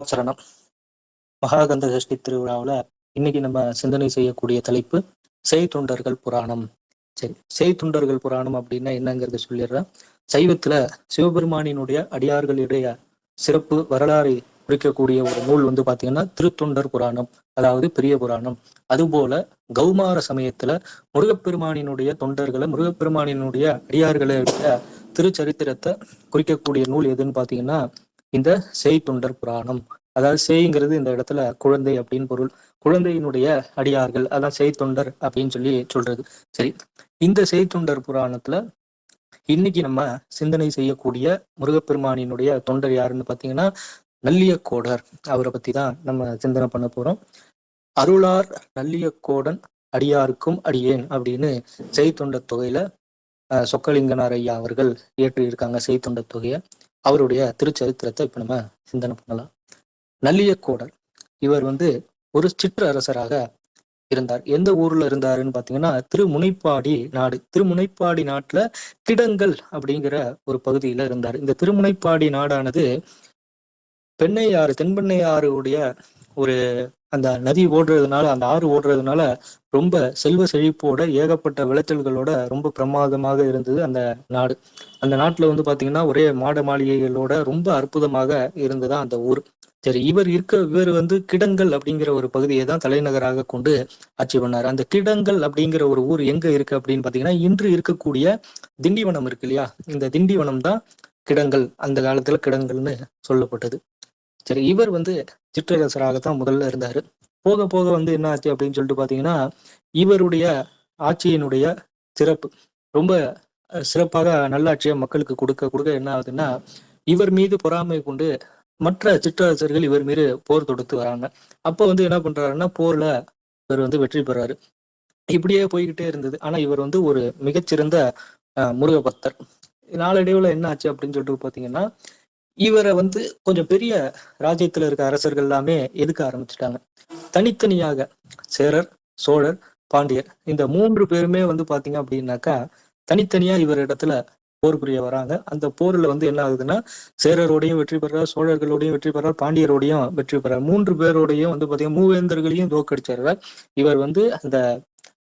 சரணம். மகாகந்த சஷ்டி திருவிழாவில் இன்னைக்கு நம்ம சிந்தனை செய்யக்கூடிய தலைப்பு செய்தொண்டர்கள் புராணம். சரி செய்தொண்டர்கள் புராணம் அப்படின்னா என்னங்கிறத சொல்லிடுறேன். சைவத்துல சிவபெருமானினுடைய அடியார்களுடைய சிறப்பு வரலாறை குறிக்கக்கூடிய ஒரு நூல் வந்து பாத்தீங்கன்னா திருத்தொண்டர் புராணம் அதாவது பெரிய புராணம். அதுபோல கௌமார சமயத்துல முருகப்பெருமானினுடைய தொண்டர்களை முருகப்பெருமானினுடைய அடியார்களுடைய திருச்சரித்திரத்தை குறிக்கக்கூடிய நூல் எதுன்னு பாத்தீங்கன்னா இந்த செய்தொண்டர் புராணம். அதாவது சேய்ங்கிறது இந்த இடத்துல குழந்தை அப்படின்னு பொருள். குழந்தையினுடைய அடியார்கள். அதான் செய்தொண்டர் அப்படின்னு சொல்லி சொல்றது. சரி. இந்த செய்தொண்டர் புராணத்துல இன்னைக்கு நம்ம சிந்தனை செய்யக்கூடிய முருகப்பெருமானினுடைய தொண்டர் யாருன்னு பாத்தீங்கன்னா நல்லியக்கோடர். அவரை பத்தி தான் நம்ம சிந்தனை பண்ண போறோம். அருளார் நல்லியக்கோடன் அடியாருக்கும் அடியேன் அப்படின்னு செய்தொண்டர் தொகையில சொக்கலிங்கனார் ஐயா அவர்கள் இயற்றி செய்தொண்ட தொகையை. அவருடைய திருச்சரித்திரத்தை இப்ப நம்ம சிந்தனை பண்ணலாம். நல்லியக்கோடர் இவர் வந்து ஒரு சிற்றரசராக இருந்தார். எந்த ஊர்ல இருந்தாருன்னு பாத்தீங்கன்னா திருமுனைப்பாடி நாடு. திருமுனைப்பாடி நாட்டுல கிடங்கல் அப்படிங்கிற ஒரு பகுதியில இருந்தார். இந்த திருமுனைப்பாடி நாடானது பெண்ணையாறு தென்பெண்ணையாறுடைய ஒரு அந்த நதி ஓடுறதுனால அந்த ஆறு ஓடுறதுனால ரொம்ப செல்வ செழிப்போட ஏகப்பட்ட விளைச்சல்களோட ரொம்ப பிரமாதமாக இருந்தது அந்த நாடு. அந்த நாட்டுல வந்து பாத்தீங்கன்னா ஒரே மாட மாளிகைகளோட ரொம்ப அற்புதமாக இருந்ததா அந்த ஊர். சரி இவர் இருக்க இவர் வந்து கிடங்கல் அப்படிங்கிற ஒரு பகுதியை தான் தலைநகராக கொண்டு ஆட்சி பண்ணார். அந்த கிடங்கல் அப்படிங்கிற ஒரு ஊர் எங்க இருக்கு அப்படின்னு பாத்தீங்கன்னா இன்று இருக்கக்கூடிய திண்டிவனம் இருக்கு இல்லையா? இந்த திண்டிவனம் தான் கிடங்கல் அந்த காலத்துல கிடங்கல்னு சொல்லப்பட்டது. சரி இவர் வந்து சிற்றரசராகத்தான் முதல்ல இருந்தாரு. போக போக வந்து என்ன ஆச்சு அப்படின்னு சொல்லிட்டு பாத்தீங்கன்னா இவருடைய ஆட்சியினுடைய சிறப்பு ரொம்ப சிறப்பாக நல்லாட்சியை மக்களுக்கு கொடுக்க கொடுக்க என்ன ஆகுதுன்னா இவர் மீது பொறாமை கொண்டு மற்ற சிற்றரசர்கள் இவர் மீது போர் தொடுத்து வராங்க. அப்போ வந்து என்ன பண்றாருன்னா போர்ல இவர் வந்து வெற்றி பெறாரு. இப்படியே போய்கிட்டே இருந்தது. ஆனா இவர் வந்து ஒரு மிகச்சிறந்த அஹ், முருக பக்தர் நாளடைவுல என்ன ஆச்சு அப்படின்னு சொல்லிட்டு பாத்தீங்கன்னா இவரை வந்து கொஞ்சம் பெரிய ராஜ்யத்துல இருக்க அரசர்கள் எல்லாமே எதுக்க ஆரம்பிச்சுட்டாங்க? தனித்தனியாக சேரர் சோழர் பாண்டியர் இந்த மூன்று பேருமே வந்து பாத்தீங்க அப்படின்னாக்கா தனித்தனியா இவர் இடத்துல போர் புரிய வராங்க. அந்த போர்ல வந்து என்ன ஆகுதுன்னா சேரரோடையும் வெற்றி பெறார் சோழர்களோடையும் வெற்றி பெறார் பாண்டியரோடையும் வெற்றி பெறார். மூன்று பேரோடையும் வந்து பாத்தீங்கன்னா மூவேந்தர்களையும் தோக்கடிச்சிடுறார் இவர் வந்து அந்த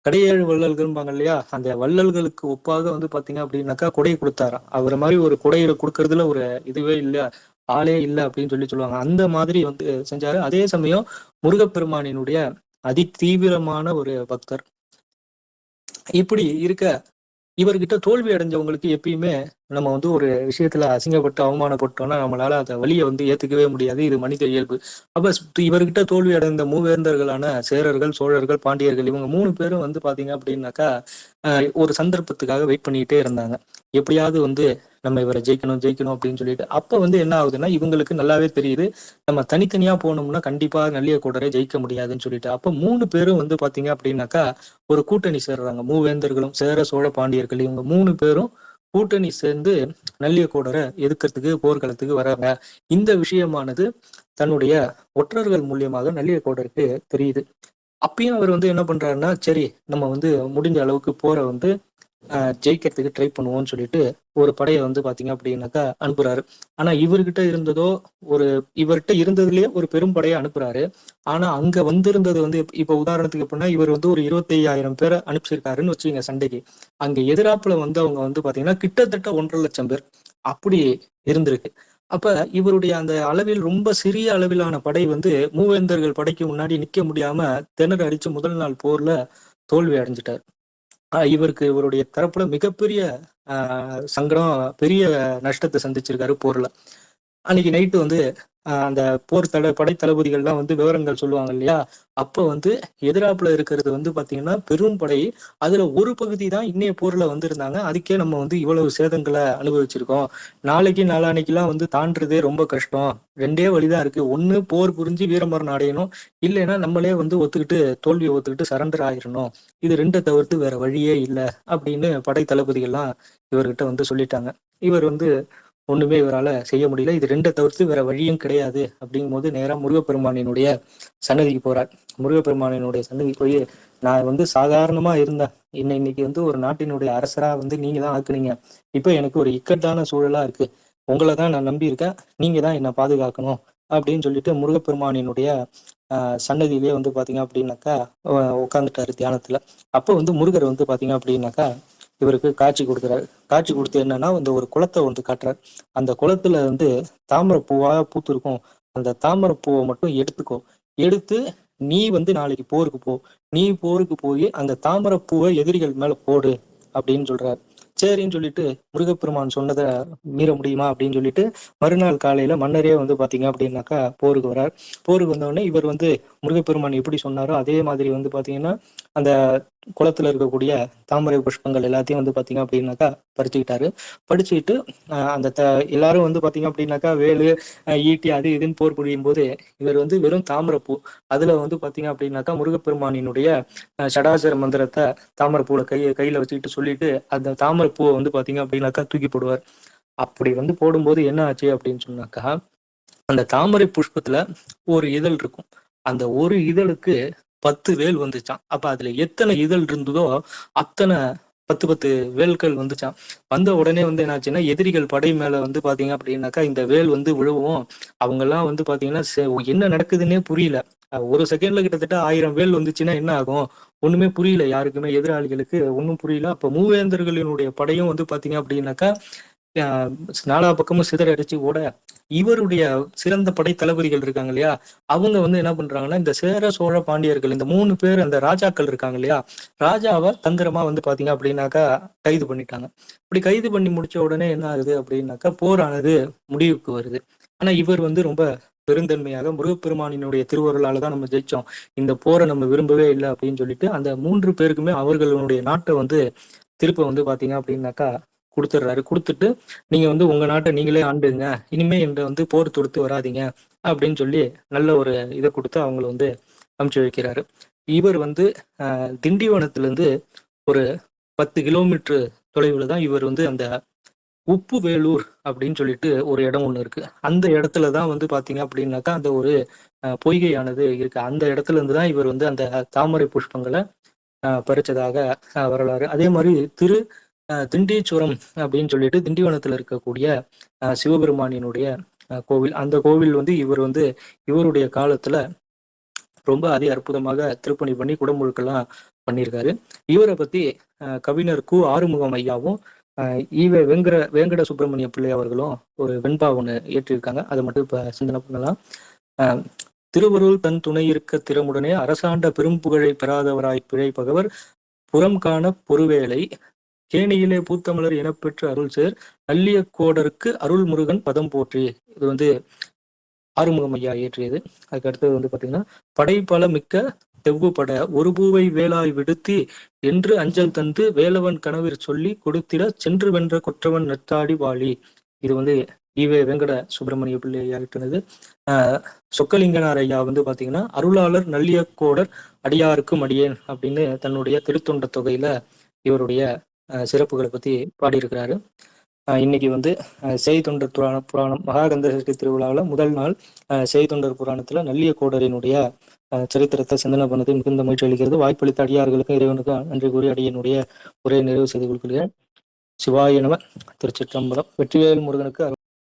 கடையேழு வள்ளல்கள்பாங்க இல்லையா அந்த வள்ளல்களுக்கு ஒப்பாக வந்து பாத்தீங்க அப்படின்னாக்கா கொடை கொடுத்தாராம். அவர் மாதிரி ஒரு கொடையில கொடுக்கறதுல ஒரு இதுவே இல்ல ஆளே இல்ல அப்படின்னு சொல்லி சொல்லுவாங்க. அந்த மாதிரி வந்து செஞ்சாரு. அதே சமயம் முருகப்பெருமானினுடைய அதி தீவிரமான ஒரு பக்தர். இப்படி இருக்க இவர்கிட்ட தோல்வி அடைஞ்சவங்களுக்கு எப்பயுமே நம்ம வந்து ஒரு விஷயத்துல அசிங்கப்பட்டு அவமானப்பட்டோம்னா நம்மளால அந்த வழியை வந்து ஏத்துக்கவே முடியாது. இது மனித இயல்பு. அப்ப இவர்கிட்ட தோல்வி அடைந்த மூவேந்தர்களான சேரர்கள் சோழர்கள் பாண்டியர்கள் இவங்க மூணு பேரும் வந்து பாத்தீங்க அப்படின்னாக்கா ஒரு சந்தர்ப்பத்துக்காக வெயிட் பண்ணிக்கிட்டே இருந்தாங்க. எப்படியாவது வந்து நம்ம இவரை ஜெயிக்கணும் ஜெயிக்கணும் அப்படின்னு சொல்லிட்டு அப்ப வந்து என்ன ஆகுதுன்னா இவங்களுக்கு நல்லாவே தெரியுது. நம்ம தனித்தனியா போனோம்னா கண்டிப்பா நல்லிய கூடரே ஜெயிக்க முடியாதுன்னு சொல்லிட்டு. அப்ப மூணு பேரும் வந்து பாத்தீங்க அப்படின்னாக்கா ஒரு கூட்டணி சேர்றாங்க. மூவேந்தர்களும் சேர சோழ பாண்டியர்கள் இவங்க மூணு பேரும் கூட்டணி சேர்ந்து நல்லியக்கோடரை எதிர்க்கிறதுக்கு போர்க்களத்துக்கு வராங்க. இந்த விஷயமானது தன்னுடைய ஒற்றர்கள் மூலியமாக நல்லியக்கோடருக்கு தெரியுது. அப்பயும் அவர் வந்து என்ன பண்றாருன்னா சரி நம்ம வந்து முடிஞ்ச அளவுக்கு போரை வந்து ஜெயிக்கிறதுக்கு ட்ரை பண்ணுவோம்னு சொல்லிட்டு ஒரு படையை வந்து பாத்தீங்க அப்படின்னாக்கா அனுப்புறாரு. ஆனா இவர்கிட்ட இருந்ததோ ஒரு இவர்கிட்ட இருந்ததுலயே ஒரு பெரும் படையை அனுப்புறாரு. ஆனா அங்க வந்திருந்தது வந்து இப்ப- இப்ப உதாரணத்துக்கு எப்படின்னா இவர் வந்து ஒரு இருபத்தி ஐயாயிரம் பேரை அனுப்பிச்சிருக்காருன்னு வச்சுக்கோங்க சண்டைக்கு. அங்க எதிராப்புல வந்து அவங்க வந்து பாத்தீங்கன்னா கிட்டத்தட்ட ஒன்றரை லட்சம் பேர் அப்படி இருந்திருக்கு. அப்ப இவருடைய அந்த அளவில் ரொம்ப சிறிய அளவிலான படை வந்து மூவேந்தர்கள் படைக்கு முன்னாடி நிக்க முடியாம திணற அடிச்சு முதல் நாள் போர்ல தோல்வி அடைஞ்சிட்டார். இவருக்கு இவருடைய தரப்புல மிகப்பெரிய ஆஹ் சங்கடம் பெரிய நஷ்டத்தை சந்திச்சிருக்காரு போர்ல. அன்னைக்கு நைட்டு வந்து அந்த போர் தட படை தளபதிகள்லாம் வந்து விவரங்கள் சொல்லுவாங்க இல்லையா? அப்போ வந்து எதிராப்புல இருக்கிறது வந்து பாத்தீங்கன்னா பெரும் படை. அதுல ஒரு பகுதி தான் இன்னைய போர்ல வந்திருந்தாங்க. அதுக்கே நம்ம வந்து இவ்வளவு சேதங்களை அனுபவிச்சிருக்கோம். நாளைக்கு நாளானைக்கெல்லாம் வந்து தாண்டுறதே ரொம்ப கஷ்டம். ரெண்டே வழிதான் இருக்கு. ஒண்ணு போர் புரிஞ்சு வீரமரணம் அடையணும். இல்லைன்னா நம்மளே வந்து ஒத்துக்கிட்டு தோல்வியை ஒத்துக்கிட்டு சரண்டர் ஆயிரணும். இது ரெண்டை தவிர்த்து வேற வழியே இல்லை அப்படின்னு படை தளபதிகள்லாம் இவர்கிட்ட வந்து சொல்லிட்டாங்க. இவர் வந்து ஒண்ணுமே இவரால செய்ய முடியல. இது ரெண்டை தவிர்த்து வேற வழியும் கிடையாது. அப்படிங்கும்போது நேராக முருகப்பெருமானினுடைய சன்னதிக்கு போறார். முருகப்பெருமானினுடைய சன்னதிக்கு போய் நான் வந்து சாதாரணமா இருந்தேன். இன்னை இன்னைக்கு வந்து ஒரு நாட்டினுடைய அரசரா வந்து நீங்க தான் ஆக்குனீங்க. இப்போ எனக்கு ஒரு இக்கட்டான சூழலா இருக்கு. உங்களை தான் நான் நம்பி இருக்கேன் நீங்க தான் என்னை பாதுகாக்கணும் அப்படின்னு சொல்லிட்டு முருகப்பெருமானினுடைய சன்னதியிலே சன்னதியிலேயே வந்து பாத்தீங்க அப்படின்னாக்கா உட்காந்துட்டாரு தியானத்துல. அப்போ வந்து முருகர் வந்து பாத்தீங்க அப்படின்னாக்கா இவருக்கு காட்சி கொடுக்குறாரு. காட்சி கொடுத்து என்னன்னா வந்து ஒரு குளத்தை வந்து காட்டுறாரு. அந்த குளத்துல வந்து தாமரை பூவாக பூத்திருக்கும். அந்த தாமரை பூவை மட்டும் எடுத்துக்கோ. எடுத்து நீ வந்து நாளைக்கு போருக்கு போ. நீ போருக்கு போய் அந்த தாமரை பூவை எதிரிகள் மேல போடு அப்படின்னு சொல்றாரு. சரின்னு சொல்லிட்டு முருகப்பெருமான் சொன்னதை மீற முடியுமா அப்படின்னு சொல்லிட்டு மறுநாள் காலையில மன்னரே வந்து பாத்தீங்க அப்படின்னாக்கா போருக்கு வரார். போருக்கு வந்தோடனே இவர் வந்து முருகப்பெருமான் எப்படி சொன்னாரோ அதே மாதிரி வந்து பாத்தீங்கன்னா அந்த குளத்துல இருக்கக்கூடிய தாமரை புஷ்பங்கள் எல்லாத்தையும் வந்து பாத்தீங்க அப்படின்னாக்கா பறிச்சுக்கிட்டாரு. படிச்சுக்கிட்டு அந்த த எல்லாரும் வந்து பாத்தீங்க அப்படின்னாக்கா வேலு ஈட்டி அது இதுன்னு போர் புரியும் போது இவர் வந்து வெறும் தாமரைப்பூ அதுல வந்து பாத்தீங்க அப்படின்னாக்கா முருகப்பெருமானினுடைய சடாசர மந்திரத்தை தாமரைப்பூல கையை கையில வச்சுக்கிட்டு சொல்லிட்டு அந்த தாமரை வந்து பாத்தீங்க அப்படின்னாக்கா தூக்கி போடுவார். அப்படி வந்து போடும்போது என்ன ஆச்சு அப்படின்னு சொன்னாக்கா அந்த தாமரை புஷ்பத்துல ஒரு இதழ் இருக்கும். அந்த ஒரு இதழுக்கு பத்து வேல் வந்துச்சான் அப்ப அதுல எத்தனை இதழ் இருந்ததோ அத்தனை பத்து பத்து வேல்கள் வந்துச்சான் வந்த உடனே வந்து என்னாச்சுன்னா எதிரிகள் படை மேல வந்து பாத்தீங்க அப்படின்னாக்கா இந்த வேல் வந்து விழுவும். அவங்க எல்லாம் வந்து பாத்தீங்கன்னா என்ன நடக்குதுன்னே புரியல. ஒரு செகண்ட்ல கிட்டத்தட்ட ஆயிரம் வேல் வந்துச்சுன்னா என்ன ஆகும்? ஒண்ணுமே புரியல யாருக்குமே. எதிராளிகளுக்கு ஒன்றும் புரியல. அப்ப மூவேந்தர்களினுடைய படையும் வந்து பாத்தீங்க அப்படின்னாக்கா நாலா பக்கமும் சிதறடிச்சு ஓட இவருடைய சிறந்த படை தளபதிகள் இருக்காங்க இல்லையா? அவங்க வந்து என்ன பண்றாங்கன்னா இந்த சேர சோழ பாண்டியர்கள் இந்த மூணு பேர் அந்த ராஜாக்கள் இருக்காங்க இல்லையா? ராஜாவை தந்திரமா வந்து பாத்தீங்க அப்படின்னாக்கா கைது பண்ணிட்டாங்க. இப்படி கைது பண்ணி முடிச்ச உடனே என்ன ஆகுது அப்படின்னாக்கா போரானது முடிவுக்கு வருது. ஆனா இவர் வந்து ரொம்ப பெருந்தன்மையாக முருகப்பெருமானினுடைய திருவருளால தான் நம்ம ஜெயிச்சோம். இந்த போரை நம்ம விரும்பவே இல்லை அப்படின்னு சொல்லிட்டு அந்த மூன்று பேருக்குமே அவர்களுடைய நாட்டை வந்து திருப்ப வந்து பாத்தீங்க அப்படின்னாக்கா கொடுத்துட்றாரு. கொடுத்துட்டு நீங்க வந்து உங்க நாட்டை நீங்களே ஆண்டுங்க. இனிமே எங்களை வந்து போர் தொடுத்து வராதிங்க அப்படின்னு சொல்லி நல்ல ஒரு இதை கொடுத்து அவங்களை வந்து அமுச்சு வைக்கிறாரு. இவர் வந்து திண்டிவனத்துலேருந்து ஒரு பத்து கிலோமீட்டர் தொலைவில் தான் இவர் வந்து அந்த உப்பு வேலூர் அப்படின்னு சொல்லிட்டு ஒரு இடம் ஒன்று இருக்கு. அந்த இடத்துல தான் வந்து பாத்தீங்க அப்படின்னாக்கா அந்த ஒரு பொய்கையானது இருக்கு. அந்த இடத்துல இருந்து தான் இவர் வந்து அந்த தாமரை புஷ்பங்களை பறிச்சதாக வரலாறு. அதே மாதிரி திரு திண்டீச்சுரம் அப்படின்னு சொல்லிட்டு திண்டிவனத்துல இருக்கக்கூடிய சிவபெருமானினுடைய கோவில். அந்த கோவில் வந்து இவர் வந்து இவருடைய காலத்துல ரொம்ப அதி அற்புதமாக திருப்பணி பண்ணி குடமுழுக்கெல்லாம் பண்ணியிருக்காரு இவரை பத்தி கவிஞர் கு. ஆறுமுகம் ஐயாவும் ஈவே வெங்கட வேங்கட சுப்பிரமணிய பிள்ளை அவர்களும் ஒரு வெண்பா ஒன்று ஏற்றிருக்காங்க. அதை மட்டும் இப்போ சிந்தனை பண்ணலாம். திருவருள் தன் துணை இருக்க திறமுடனே அரசாண்ட பெரும் புகழை பெறாதவராய் பிழைப்பகவர் புறம் காண பொறுவேளை தேனியிலே பூத்தமலர் எனப்பெற்ற அருள் சேர் நல்லிய கோடருக்கு அருள் முருகன் பதம் போற்றி. இது வந்து ஆறுமுகம் ஐயா இயற்றியது. அதுக்கு அடுத்தது வந்து பாத்தீங்கன்னா படைப்பல மிக்க தெவ்வுபட ஒரு பூவை வேளாய் விடுத்தி என்று அஞ்சல் தந்து வேலவன் கனவிற் சொல்லி கொடுத்திட சென்று வென்ற கொற்றவன் நெத்தாடி வாழி இது வந்து ஈவே வெங்கட சுப்பிரமணிய பிள்ளை ஐயா கிட்டனது சொக்கலிங்கனார் ஐயா வந்து பாத்தீங்கன்னா அருளாளர் நல்லியக்கோடர் அடியாருக்கும் அடியேன் அப்படின்னு தன்னுடைய திருத்தொண்ட தொகையில இவருடைய சிறப்புகளை பற்றி பாடியிருக்கிறாரு. இன்னைக்கு வந்து செய்தொண்டர் புராண புராணம் மகாகந்த சஷ்டி திருவிழாவில் முதல் நாள் செய்தொண்டர் புராணத்தில் நல்லிய கோடரினுடைய சரித்திரத்தை சிந்தனை பண்ணது மிகுந்த மகிழ்ச்சி அளிக்கிறது. வாய்ப்பளித்த அடியார்களுக்கும் இறைவனுக்கும் நன்றி கூறி அடியனுடைய உரையை நிறைவு செய்து கொள்கிறேன் சிவாய நம திருச்சிற்றம்பலம். வெற்றிவேல் முருகனுக்கு